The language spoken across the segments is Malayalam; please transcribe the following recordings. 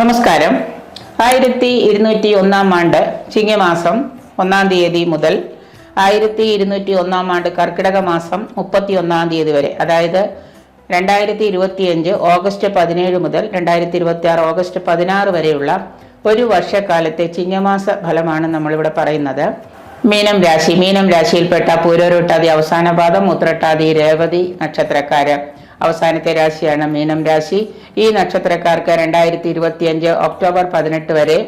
നമസ്കാരം. ആയിരത്തി ഇരുന്നൂറ്റി ഒന്നാം ആണ്ട് ചിങ്ങമാസം ഒന്നാം തീയതി മുതൽ ആയിരത്തി ഇരുന്നൂറ്റി ഒന്നാം ആണ്ട് കർക്കിടക മാസം മുപ്പത്തി ഒന്നാം തീയതി വരെ അതായത് രണ്ടായിരത്തി ഇരുപത്തിയഞ്ച് ഓഗസ്റ്റ് പതിനേഴ് മുതൽ രണ്ടായിരത്തി ഇരുപത്തി ആറ് ഓഗസ്റ്റ് പതിനാറ് വരെയുള്ള ഒരു വർഷക്കാലത്തെ ചിങ്ങമാസ ഫലമാണ് നമ്മളിവിടെ പറയുന്നത്. മീനം രാശി. മീനം രാശിയിൽപ്പെട്ട പൂരോരുട്ടാതി അവസാന പാദം ഉത്രട്ടാതി രേവതി നക്ഷത്രക്കാര്. അവസാനത്തെ രാശിയാണ് മീനം രാശി. ഈ നക്ഷത്രക്കാർക്ക് രണ്ടായിരത്തി ഇരുപത്തിയഞ്ച് ഒക്ടോബർ പതിനെട്ട് വരെ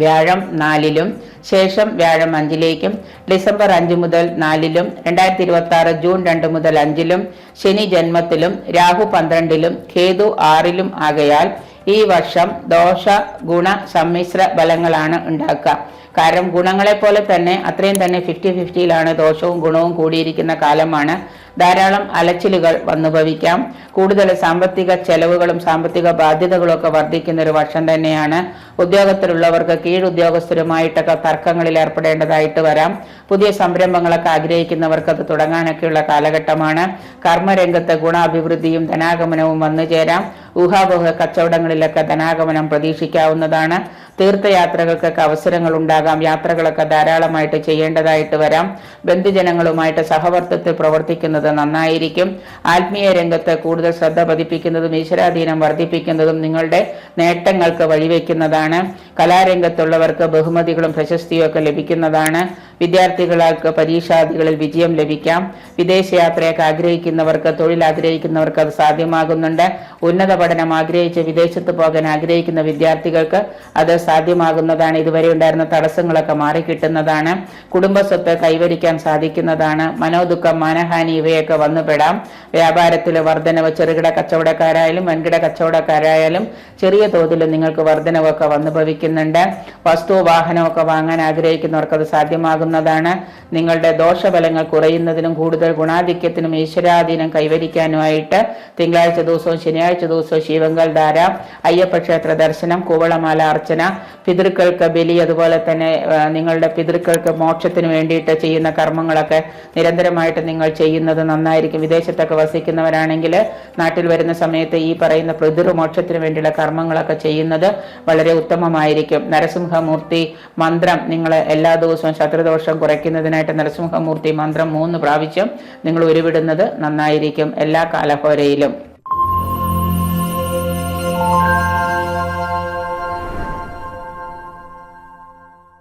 വ്യാഴം നാലിലും ശേഷം വ്യാഴം അഞ്ചിലേക്കും ഡിസംബർ അഞ്ച് മുതൽ നാലിലും രണ്ടായിരത്തി ഇരുപത്തി ആറ് ജൂൺ രണ്ട് മുതൽ അഞ്ചിലും ശനി ജന്മത്തിലും രാഹു പന്ത്രണ്ടിലും കേതു ആറിലും ആകയാൽ ഈ വർഷം ദോഷ ഗുണ സമ്മിശ്ര ഫലങ്ങളാണ് ഉണ്ടാക്കുക. കാരണം ഗുണങ്ങളെ പോലെ തന്നെ അത്രയും തന്നെ ഫിഫ്റ്റി ഫിഫ്റ്റിയിലാണ് ദോഷവും ഗുണവും കൂടിയിരിക്കുന്ന കാലമാണ്. ധാരാളം അലച്ചിലുകൾ വന്നുഭവിക്കാം കൂടുതൽ സാമ്പത്തിക ചെലവുകളും സാമ്പത്തിക ബാധ്യതകളും ഒക്കെ വർദ്ധിക്കുന്ന ഒരു വർഷം തന്നെയാണ്. ഉദ്യോഗത്തിലുള്ളവർക്ക് കീഴുദ്യോഗസ്ഥരുമായിട്ടൊക്കെ തർക്കങ്ങളിൽ ഏർപ്പെടേണ്ടതായിട്ട് വരാം. പുതിയ സംരംഭങ്ങളൊക്കെ ആഗ്രഹിക്കുന്നവർക്ക് അത് തുടങ്ങാനൊക്കെയുള്ള കാലഘട്ടമാണ്. കർമ്മരംഗത്ത് ഗുണാഭിവൃദ്ധിയും ധനാഗമനവും വന്നു ചേരാം ഊഹാപോഹ കച്ചവടങ്ങളിലൊക്കെ ധനാഗമനം പ്രതീക്ഷിക്കാവുന്നതാണ്. തീർത്ഥയാത്രകൾക്കൊക്കെ അവസരങ്ങൾ ഉണ്ടാകാം യാത്രകളൊക്കെ ധാരാളമായിട്ട് ചെയ്യേണ്ടതായിട്ട് വരാം. ബന്ധുജനങ്ങളുമായിട്ട് സഹവർത്തത്തിൽ പ്രവർത്തിക്കുന്നത് നന്നായിരിക്കും. ആത്മീയ രംഗത്ത് കൂടുതൽ ശ്രദ്ധ പതിപ്പിക്കുന്നതും ഈശ്വരാധീനം വർദ്ധിപ്പിക്കുന്നതും നിങ്ങളുടെ നേട്ടങ്ങൾക്ക് വഴിവെക്കുന്നതാണ്. കലാരംഗത്തുള്ളവർക്ക് ബഹുമതികളും പ്രശസ്തിയും ഒക്കെ ലഭിക്കുന്നതാണ്. വിദ്യാർത്ഥികൾക്ക് പരീക്ഷാദികളിൽ വിജയം ലഭിക്കാം. വിദേശയാത്രയൊക്കെ ആഗ്രഹിക്കുന്നവർക്ക് തൊഴിൽ ആഗ്രഹിക്കുന്നവർക്ക് അത് സാധ്യമാകുന്നുണ്ട്. ഉന്നത പഠനം ആഗ്രഹിച്ച് വിദേശത്ത് പോകാൻ ആഗ്രഹിക്കുന്ന വിദ്യാർത്ഥികൾക്ക് അത് സാധ്യമാകുന്നതാണ്. ഇതുവരെ ഉണ്ടായിരുന്ന തടസ്സങ്ങളൊക്കെ മാറിക്കിട്ടുന്നതാണ്. കുടുംബസ്വത്ത് കൈവരിക്കാൻ സാധിക്കുന്നതാണ്. മനോദുഃഖം മാനഹാനി ഇവയൊക്കെ വന്നുപെടാം. വ്യാപാരത്തിലെ വർധനവ് ചെറുകിട കച്ചവടക്കാരായാലും വൻകിട കച്ചവടക്കാരായാലും ചെറിയ തോതിൽ നിങ്ങൾക്ക് വർധനവൊക്കെ വന്നുഭവിക്കുന്നുണ്ട്. വസ്തു വാഹനമൊക്കെ വാങ്ങാൻ ആഗ്രഹിക്കുന്നവർക്ക് അത് സാധ്യമാകുന്നതാണ് നിങ്ങളുടെ ദോഷഫലങ്ങൾ കുറയുന്നതിനും കൂടുതൽ ഗുണാധിക്യത്തിനും ഈശ്വരാധീനം കൈവരിക്കാനുമായിട്ട് തിങ്കളാഴ്ച ദിവസവും ശനിയാഴ്ച ദിവസവും ശിവങ്കൽ ധാര അയ്യപ്പ ക്ഷേത്ര ദർശനം കൂവളമാല അർച്ചന പിതൃക്കൾക്ക് ബലി അതുപോലെ തന്നെ നിങ്ങളുടെ പിതൃക്കൾക്ക് മോക്ഷത്തിന് വേണ്ടിയിട്ട് ചെയ്യുന്ന കർമ്മങ്ങളൊക്കെ നിരന്തരമായിട്ട് നിങ്ങൾ ചെയ്യുന്നത് നന്നായിരിക്കും. വിദേശത്തൊക്കെ വസിക്കുന്നവരാണെങ്കിൽ നാട്ടിൽ വരുന്ന സമയത്ത് ഈ പറയുന്ന പിതൃമോക്ഷത്തിന് വേണ്ടിയുള്ള കർമ്മങ്ങളൊക്കെ ചെയ്യുന്നത് വളരെ ഉത്തമമായിരിക്കും. നരസിംഹമൂർത്തി മന്ത്രം നിങ്ങൾ എല്ലാ ദിവസവും ശത്രുദോഷം കുറയ്ക്കുന്നതിനായിട്ട് നരസിംഹമൂർത്തി മന്ത്രം മൂന്ന് പ്രാവശ്യം നിങ്ങൾ ഉരുവിടുന്നത് നന്നായിരിക്കും എല്ലാ കാലഹോരയിലും.